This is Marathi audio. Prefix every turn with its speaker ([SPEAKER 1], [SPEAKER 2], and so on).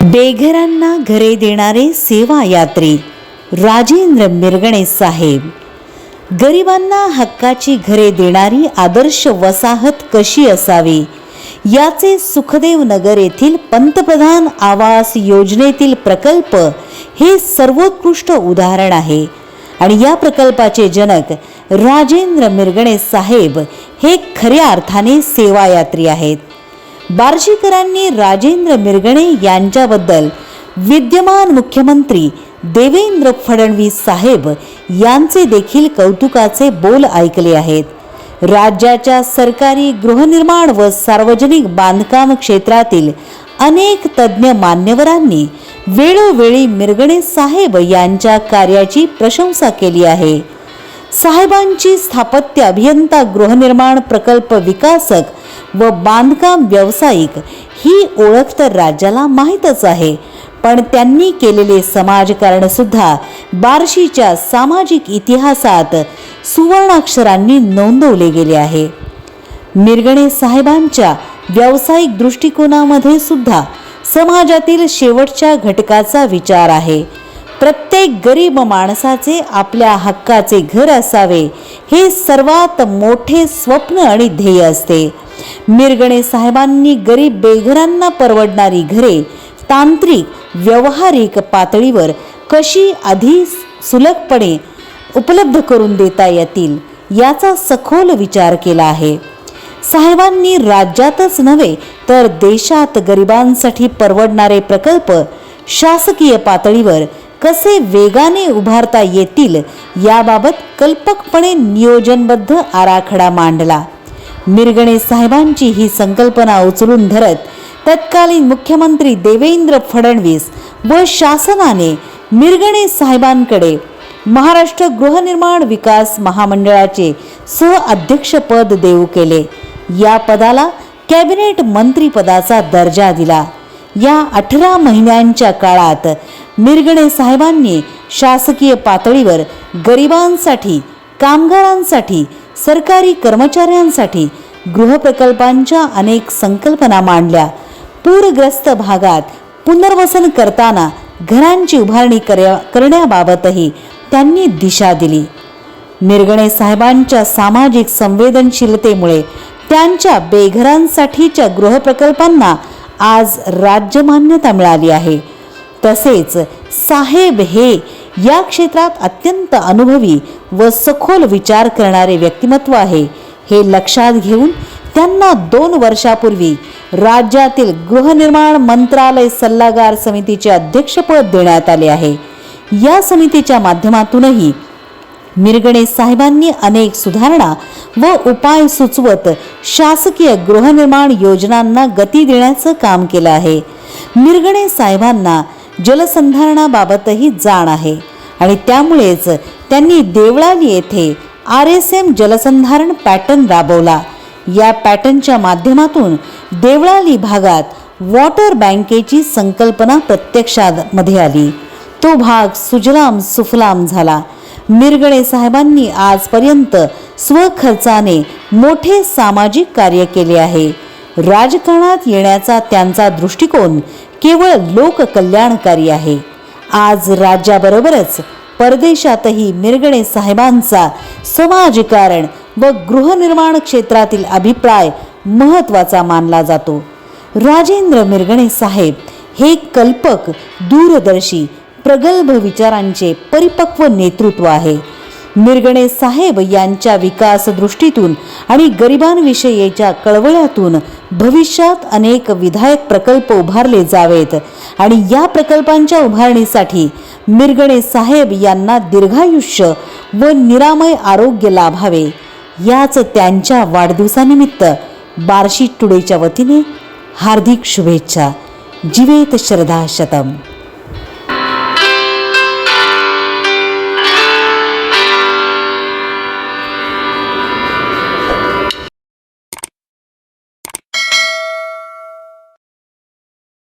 [SPEAKER 1] बेघरांना घरे देणारे सेवा यात्री राजेंद्र मिरगणे साहेब. गरिबांना हक्काची घरे देणारी आदर्श वसाहत कशी असावी? याचे सुखदेव नगर येथील पंतप्रधान आवास योजनेतील प्रकल्प हे सर्वोत्कृष्ट उदाहरण आहे आणि या प्रकल्पाचे जनक राजेंद्र मिरगणे साहेब हे खऱ्या अर्थाने सेवायात्री आहेत. बार्शीकरांनी राजेंद्र मिरगणे यांच्याबद्दल विद्यमान मुख्यमंत्री देवेंद्र फडणवीस साहेब यांचे देखील कौतुकाचे बोल ऐकले आहेत. राज्याच्या सरकारी गृहनिर्माण व सार्वजनिक बांधकाम क्षेत्रातील अनेक तज्ज्ञ मान्यवरांनी वेळोवेळी मिरगणे साहेब यांच्या कार्याची प्रशंसा केली आहे. साहेबांची स्थापत्य अभियंता गृहनिर्माण प्रकल्प विकासक व बांधकाम व्यावसायिक ही ओळख तर राज्याला माहीतच आहे. पण त्यांनी केलेले समाजकारणसुद्धा बार्शीच्या सामाजिक इतिहासात सुवर्णाक्षरांनी नोंदवले गेले आहे. मिरगणे साहेबांच्या व्यावसायिक दृष्टिकोनामध्ये सुद्धा समाजातील शेवटच्या घटकाचा विचार आहे. प्रत्येक गरीब माणसाचे आपल्या हक्काचे घर असावे हे सर्वात मोठे स्वप्न आणि ध्येय असते. मिरगणे साहेबांनी गरीब बेघरांना परवडणारी घरे तांत्रिक व्यावहारिक पातळीवर कशी अधिक सुलभपणे उपलब्ध करून देता येतील याचा सखोल विचार केला आहे. साहेबांनी राज्यातच नव्हे तर देशात गरिबांसाठी परवडणारे प्रकल्प शासकीय पातळीवर कसे वेगाने उभारता येतील याबाबत कल्पकपणे नियोजनबद्ध आराखडा मांडला. मिरगणे साहेबांची ही संकल्पना उचलून धरत तत्कालीन मुख्यमंत्री देवेंद्र फडणवीस व शासनाने मिरगणे साहेबांकडे महाराष्ट्र गृहनिर्माण विकास महामंडळाचे सहअध्यक्षपद देऊ केले. या पदाला कॅबिनेट मंत्रीपदाचा दर्जा दिला. या अठरा महिन्यांच्या काळात मिरगणे साहेबांनी शासकीय पातळीवर गरिबांसाठी कामगारांसाठी सरकारी कर्मचाऱ्यांसाठी गृहप्रकल्पांच्या अनेक संकल्पना मांडल्या. पूरग्रस्त भागात पुनर्वसन करताना घरांची उभारणी करण्याबाबतही त्यांनी दिशा दिली. मिरगणे साहेबांच्या सामाजिक संवेदनशीलतेमुळे त्यांच्या बेघरांसाठीच्या गृहप्रकल्पांना आज राज्यमान्यता मिळाली आहे. तसेच साहेब हे या क्षेत्रात अत्यंत अनुभवी व सखोल विचार करणारे व्यक्तिमत्व आहे. हे लक्षात घेऊन त्यांना दोन वर्षापूर्वी राज्यातील गृहनिर्माण मंत्रालय सल्लागार समितीचे अध्यक्षपद देण्यात आले आहे. या समितीच्या माध्यमातूनही मिरगणे साहेबांनी अनेक सुधारणा व उपाय सुचवत शासकीय गृहनिर्माण योजनांना गती देण्याचं काम केलं आहे. मिरगणे साहेबांना जलसंधारणाबाबतही जाण आहे. आणि त्यामुळेच त्यांनी देवळाली येथे आर एस एम जलसंधारण पॅटर्न राबवला. या पॅटर्नच्या माध्यमातून देवळाली भागात वॉटर बँकेची संकल्पना प्रत्यक्षामध्ये आली. तो भाग सुजलाम सुफलाम झाला. मिरगळे साहेबांनी आजपर्यंत स्वखर्चाने मोठे सामाजिक कार्य केले आहे. राजकारणात येण्याचा त्यांचा दृष्टिकोन केवळ लोककल्याणकारी आहे. आज राज्याबरोबरच परदेशातही मिरगणे साहेबांचा समाजकारण व गृहनिर्माण क्षेत्रातील अभिप्राय महत्त्वाचा मानला जातो. राजेंद्र मिरगणे साहेब हे कल्पक दूरदर्शी प्रगल्भ विचारांचे परिपक्व नेतृत्व आहे. मिरगणे साहेब यांच्या विकास दृष्टीतून आणि गरिबांविषयीच्या कळवळ्यातून भविष्यात अनेक विधायक प्रकल्प उभारले जावेत. आणि या प्रकल्पांच्या उभारणीसाठी मिरगणे साहेब यांना दीर्घायुष्य व निरामय आरोग्य लाभावे. याच त्यांच्या वाढदिवसानिमित्त बार्शी टुडेच्या वतीने हार्दिक शुभेच्छा. जिवेत श्रद्धा शतम.